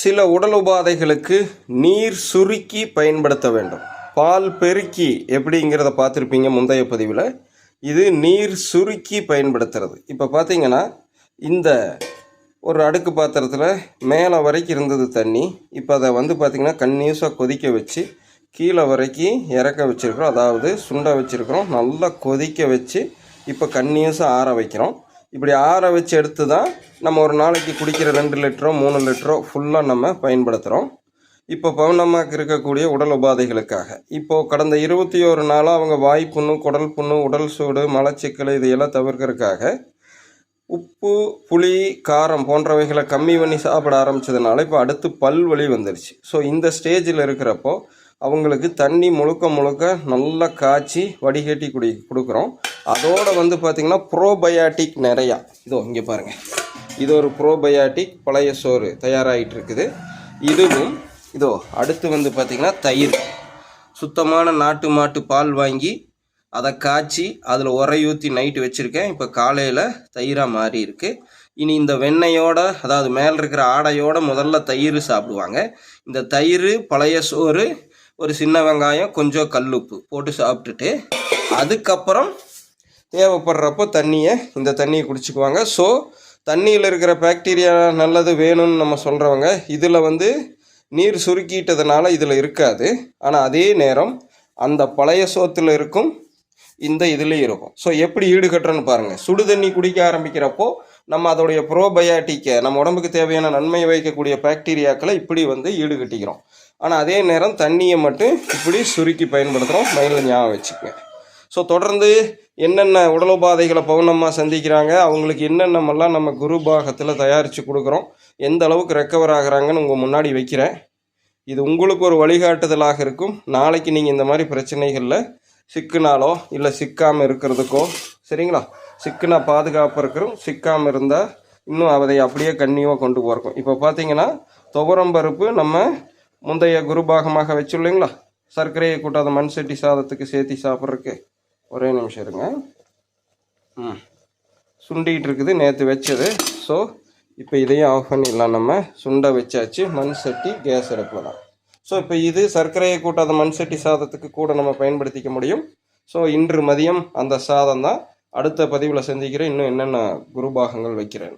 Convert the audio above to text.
சில உடல் உபாதைகளுக்கு நீர் சுருக்கி பயன்படுத்த வேண்டும். பால் பெருக்கி எப்படிங்கிறத பார்த்துருப்பீங்க முந்தைய பதிவில். இது நீர் சுருக்கி பயன்படுத்துறது. இப்போ பார்த்தீங்கன்னா இந்த ஒரு அடுக்கு பாத்திரத்தில் மேலே வரைக்கும் இருந்தது தண்ணி. இப்போ அதை வந்து பார்த்திங்கன்னா கன்யூஸாக கொதிக்க வச்சு கீழே வரைக்கும் இறக்க வச்சுருக்கிறோம். அதாவது சுண்ட வச்சுருக்குறோம். நல்லா கொதிக்க வச்சு இப்போ கன்யூஸாக ஆற வைக்கிறோம். இப்படி ஆற வச்சு எடுத்து தான் நம்ம ஒரு நாளைக்கு குடிக்கிற ரெண்டு லிட்டரோ மூணு லிட்டரோ ஃபுல்லாக நம்ம பயன்படுத்துகிறோம் இப்போ பவுனம்மாக்கு இருக்கக்கூடிய உடல் உபாதைகளுக்காக. இப்போது கடந்த இருபத்தி ஒரு நாளாக அவங்க வாய்ப்புண்ணு குடல் புண்ணு உடல் சூடு மலச்சிக்கல் இதையெல்லாம் தவிர்க்கறதுக்காக உப்பு புளி காரம் போன்றவைகளை கம்மி பண்ணி சாப்பிட ஆரம்பிச்சதுனால இப்போ அடுத்து பல் வழி வந்துருச்சு. ஸோ இந்த ஸ்டேஜில் இருக்கிறப்போ அவங்களுக்கு தண்ணி முழுக்க முழுக்க நல்லா காய்ச்சி வடிகட்டி குடி கொடுக்குறோம். அதோடு வந்து பார்த்திங்கன்னா ப்ரோபயாட்டிக் நிறையா. இதோ இங்கே பாருங்கள் இது ஒரு ப்ரோபயாட்டிக் பழைய சோறு தயாராகிட்டு இருக்குது இதுவும் இதோ அடுத்து வந்து பார்த்திங்கன்னா தயிர். சுத்தமான நாட்டு மாட்டு பால் வாங்கி அதை காய்ச்சி அதில் உரையூற்றி நைட்டு வச்சுருக்கேன். இப்போ காலையில் தயிராக மாறி இருக்குது இனி இந்த வெண்ணெயோட அதாவது மேலே இருக்கிற ஆடையோட முதல்ல தயிர் சாப்பிடுவாங்க. இந்த தயிர் பழைய சோறு ஒரு சின்ன வெங்காயம் கொஞ்சம் கல்லுப்பு போட்டு சாப்பிட்டுட்டு அதுக்கப்புறம் தேவைப்படுறப்போ தண்ணியை இந்த தண்ணியை குடிச்சுக்குவாங்க. ஸோ தண்ணியில் இருக்கிற பாக்டீரியா நல்லது வேணும்னு நம்ம சொல்கிறவங்க இதில் வந்து நீர் சுருக்கிட்டதுனால இதில் இருக்காது. ஆனால் அதே நேரம் அந்த பழைய சோத்தில் இருக்கும் இந்த இதுலேயும் இருக்கும். ஸோ எப்படி ஈடுகட்டுறன்னு பாருங்கள் சுடு தண்ணி குடிக்க ஆரம்பிக்கிறப்போ நம்ம அதோடைய ப்ரோபயாட்டிக்கை நம்ம உடம்புக்கு தேவையான நன்மை வைக்கக்கூடிய பாக்டீரியாக்களை இப்படி வந்து ஈடுகட்டிக்கிறோம். ஆனால் அதே நேரம் தண்ணியை மட்டும் இப்படி சுருக்கி பயன்படுத்துகிறோம் மைண்டில் ஞாபகம் வச்சுக்கோங்க. ஸோ தொடர்ந்து என்னென்ன உடல் உபாதைகளை பௌர்ணமாக சந்திக்கிறாங்க அவங்களுக்கு என்னென்னமெல்லாம் நம்ம குரு பாகத்தில் தயாரித்து கொடுக்குறோம் எந்த அளவுக்கு ரெக்கவர் ஆகுறாங்கன்னு உங்கள் முன்னாடி வைக்கிறேன். இது உங்களுக்கு ஒரு வழிகாட்டுதலாக இருக்கும். நாளைக்கு நீங்கள் இந்த மாதிரி பிரச்சனைகளில் சிக்குனாலோ இல்லை சிக்காமல் இருக்கிறதுக்கோ சரிங்களா? சிக்குனா பாதுகாப்பு இருக்கிறோம் சிக்காமல் இருந்தால் இன்னும் அதை அப்படியே கண்ணியாக கொண்டு போகிறோம் இப்போ பார்த்தீங்கன்னா துவரம் பருப்பு நம்ம முந்தைய குருபாகமாக வச்சுள்ளீங்களா? சர்க்கரையை கூட்டாத மண் சட்டி சாதத்துக்கு சேர்த்தி சாப்பிட்றதுக்கு. ஒரே நிமிஷம் இருங்க. ம். சுண்டிகிட்டு இருக்குது நேற்று வச்சது. ஸோ இப்போ இதையும் ஆஃப் பண்ணிடலாம் நம்ம. சுண்டை வச்சாச்சு மண் சட்டி கேஸ் அடுப்பில் தான். ஸோ இப்போ இது சர்க்கரையை கூட்டாத மண் சட்டி சாதத்துக்கு கூட நம்ம பயன்படுத்திக்க முடியும். ஸோ இன்று மதியம் அந்த சாதம் தான். அடுத்த பதிவில் சந்திக்கிறேன். இன்னும் என்னென்ன குருபாகங்கள் வைக்கிறேன்.